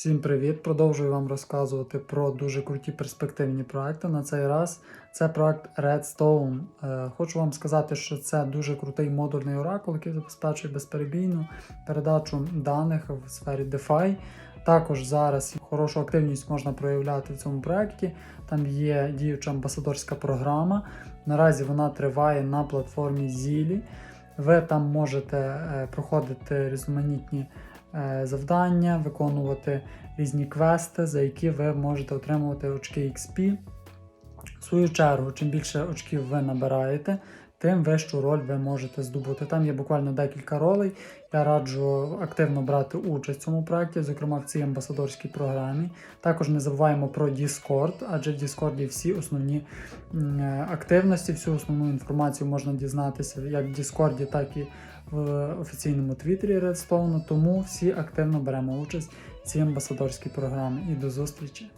Всім привіт! Продовжую вам розказувати про дуже круті перспективні проекти. На цей раз це проект Redstone. Е, Хочу вам сказати, що це дуже крутий модульний оракул, який забезпечує безперебійну передачу даних в сфері DeFi. Також зараз хорошу активність можна проявляти в цьому проєкті. Там є діюча амбасадорська програма. Наразі вона триває на платформі Zilli. Ви там можете е, проходити різноманітні завдання, виконувати різні квести, за які ви можете отримувати очки XP. В свою чергу, чим більше очків ви набираєте, тим вищу роль ви можете здобути. Там є буквально декілька ролей. Я раджу активно брати участь в цьому проєкті, зокрема в цій амбасадорській програмі. Також не забуваємо про Discord, адже в Discord всі основні активності, всю основну інформацію можна дізнатися як в Discord, так і в офіційному твіттері Redstone. Тому всі активно беремо участь в цій амбасадорській програмі. І до зустрічі!